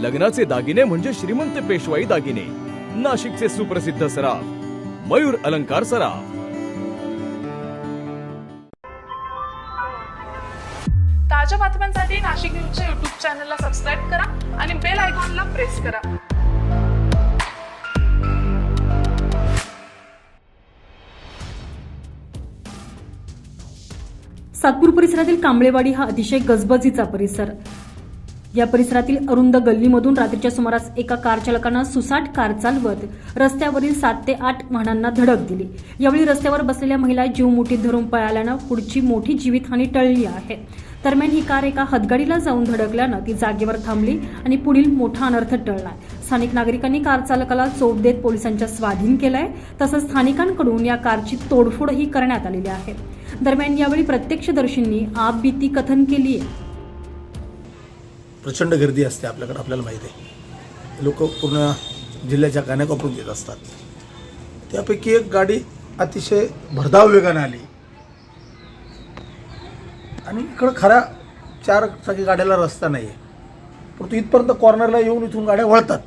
लग्नाचे दागिने म्हणजे श्रीमंत पेशवाई दागिने. नाशिकचे सुप्रसिद्ध सराफ मयूर अलंकार सराफ. ताज्या बातम्यांसाठी नाशिक न्यूजच्या युट्यूब चॅनलला सबस्क्राईब करा आणि बेल आयकॉनला प्रेस करा. सातपूर परिसरातील कांबळेवाडी हा अतिशय गजबजीचा परिसर. या परिसरातील अरुंद गल्लीमधून रात्रीच्या सुमारास एका कार चालकानं सुसाट कार चालवत रस्त्यावरील सात ते आठ वाहनांना धडक दिली. यावेळी रस्त्यावर बसलेल्या महिला जीव मुठीत धरून पळाल्यानं पुढची मोठी जीवितहानी टळली आहे. दरम्यान ही कार एका हदगाडीला जाऊन धडकल्यानं ती जागेवर थांबली आणि पुढील मोठा अनर्थ टळला. स्थानिक नागरिकांनी कार चालकाला चोप देत पोलिसांच्या स्वाधीन केलाय तसंच स्थानिकांकडून या कारची तोडफोडही करण्यात आलेली आहे. दरम्यान यावेळी प्रत्यक्षदर्शींनी आपबीती कथन केली आहे प्रचंड गर्दी असते आपल्याकडे आपल्याला माहीत आहे. लोक पूर्ण जिल्ह्याच्या कानाकोपरून येत असतात. त्यापैकी एक गाडी अतिशय भरधाव वेगाने आली. आणि इकडं खऱ्या चार चाकी गाड्याला रस्ता नाही आहे परंतु इथपर्यंत कॉर्नरला येऊन इथून गाड्या वळतात.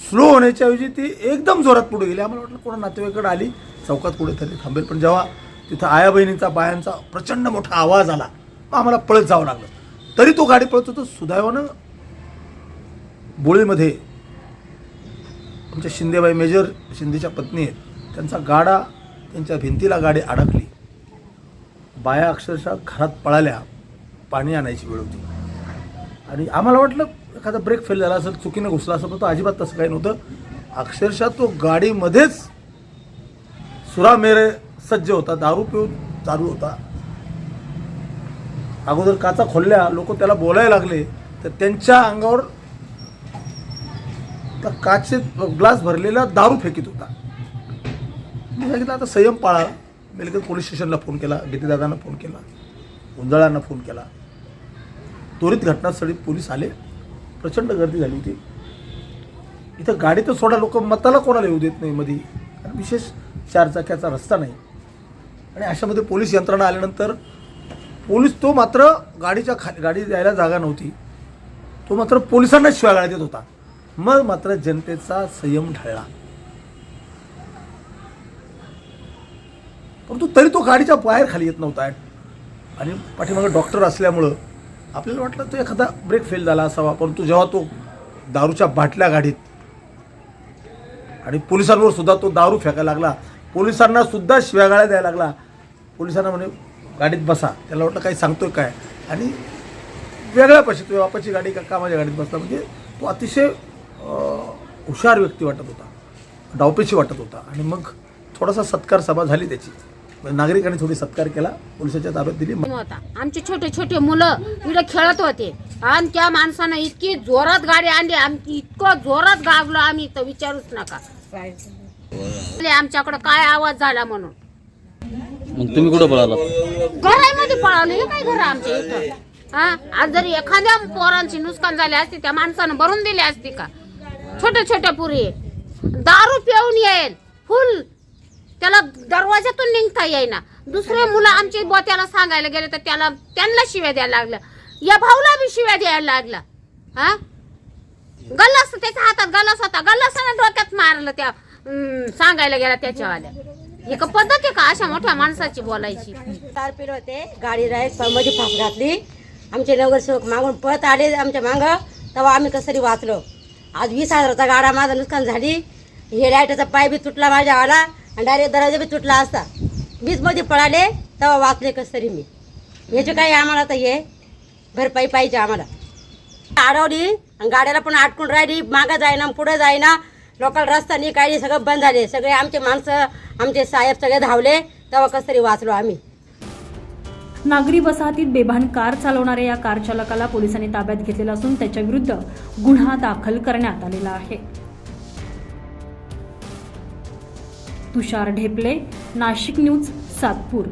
स्लो होण्याच्या ऐवजी ती एकदम जोरात पुढे गेली. आम्हाला वाटलं कोणा नातेवाईकडे आली चौकात कुठेतरी थांबेल. पण जेव्हा तिथं आया बहिणींचा बायांचा प्रचंड मोठा आवाज आला आम्हाला पळत जावं लागलं. तरी तो गाडी पळत होतो सुदैवानं बोळीमध्ये. आमच्या शिंदेबाई मेजर शिंदेच्या पत्नी आहेत. त्यांचा गाडा त्यांच्या भिंतीला गाडी अडकली. बाया अक्षरशः घरात पळाल्या पाणी आणायची वेळ होती. आणि आम्हाला वाटलं एखादा ब्रेक फेल झाला असेल चुकीनं घुसला असेल पण तो अजिबात तसं काही नव्हतं. अक्षरशः तो गाडीमध्येच सुरामेरे सज्ज होता दारू पिऊन चालू होता. अगोदर काचा खोलल्या लोक त्याला बोलायला लागले तर त्यांच्या अंगावर त्या काचे ग्लास भरलेला दारू फेकीत होता. मी सांगितलं आता संयम पाळा. मी लगेच पोलीस स्टेशनला फोन केला गीतेदादांना फोन केला गुंजाळांना फोन केला. त्वरित घटनास्थळी पोलीस आले. प्रचंड गर्दी झाली होती. इथं गाडी तर सोडा लोक मताला कोणाला येऊ देत नाही मध्ये कारण विशेष चार चाक्याचा रस्ता नाही. आणि अशामध्ये पोलीस यंत्रणा आल्यानंतर पोलीस तो मात्र गाडीच्या खा गाडी द्यायला जागा नव्हती. तो मात्र पोलिसांना शिवागाळा देत होता. मग मात्र जनतेचा संयम ढळला. परंतु तरी तो गाडीच्या बाहेर खाली येत नव्हता. आणि पाठीमागं डॉक्टर असल्यामुळं आपल्याला वाटलं तो एखादा ब्रेक फेल झाला असावा. परंतु जेव्हा तो दारूच्या बाटल्या गाडीत आणि पोलिसांवर सुद्धा तो दारू फेकायला लागला. पोलिसांना सुद्धा शिव्यागाळ्या द्यायला लागला. पोलिसांना म्हणे गाडीत बसा. त्याला वाटलं काही सांगतोय काय? आणि वेगळ्या पैसे तुझ्या बापाची गाडी का का माझ्या गाडीत बसला? म्हणजे तो अतिशय अं, हुशार व्यक्ती वाटत होता. डावपेची वाटत होता. आणि मग थोडासा सत्कार सभा झाली त्याची. म्हणजे नागरिकांनी थोडी सत्कार केला. पोलिसाच्या ताब्यात दिली. होता. आमचे छोटे छोटे मुलं इकडे खेळत होते. आणि त्या माणसानं इतकी जोरात गाडी आणली. आमची इतकं जोरात गागलो आम्ही. तर विचारूच नका. आमच्याकडे काय आवाज झाला म्हणून? मग तुम्ही कुठं पळाला? घरामध्ये पळाले. हे काय घर आमच्या इथं? हा? आज जरी एखाद्या पोरांची नुकसान झाली असती त्या माणसानं भरून दिली असती का? छोट्या छोट्या पुरी. दारू पिऊन येईल. फुल. त्याला दरवाजातून निघता येईना. दुसरे मुलं आमचे बुवा त्याला सांगायला गेले तर त्याला त्यांना शिव्या द्यायला लागल्या. या भाऊला बी शिव्या द्यायला लागला हा? गल्लास त्याच्या हातात गल्लास होता. गल्लासानं डोक्यात मारलं त्या सांगायला गेला त्याच्यावाल्या. एक पद्धत आहे का? अशा मोठ्या माणसाची बोलायची. तार पिढ होते गाडी राईटमध्ये फास घातली. आमचे नगरसेवक मागून पळत आले आमच्या मागं. तेव्हा आम्ही कसं तरी वाचलो. आज वीस हजाराचा गाडा माझा नुकसान झाली. हे लाईटाचा पाय बी तुटला माझ्या आला आणि डायरेक्ट दरवाजा बी तुटला असता. वीजमध्ये पळाले तेव्हा वाचले कसं तरी मी. याचे काही आम्हाला तर हे भरपाई पाहिजे आम्हाला. अडवली आणि गाड्याला पण अटकून राहिली मागं जायना पुढं जायना लोकल रस्ता नाही काही सगळं बंद झाले. सगळे आमचे माणसं आमचे साहेब सगळे धावले तेव्हा कसं तरी वाचलो आम्ही. नागरी वसाहतीत बेभान कार चालवणाऱ्या या कार चालकाला पोलिसांनी ताब्यात घेतलेला असून त्याच्या विरुद्ध गुन्हा दाखल करण्यात आलेला आहे. तुषार ढेपले नाशिक न्यूज सातपूर.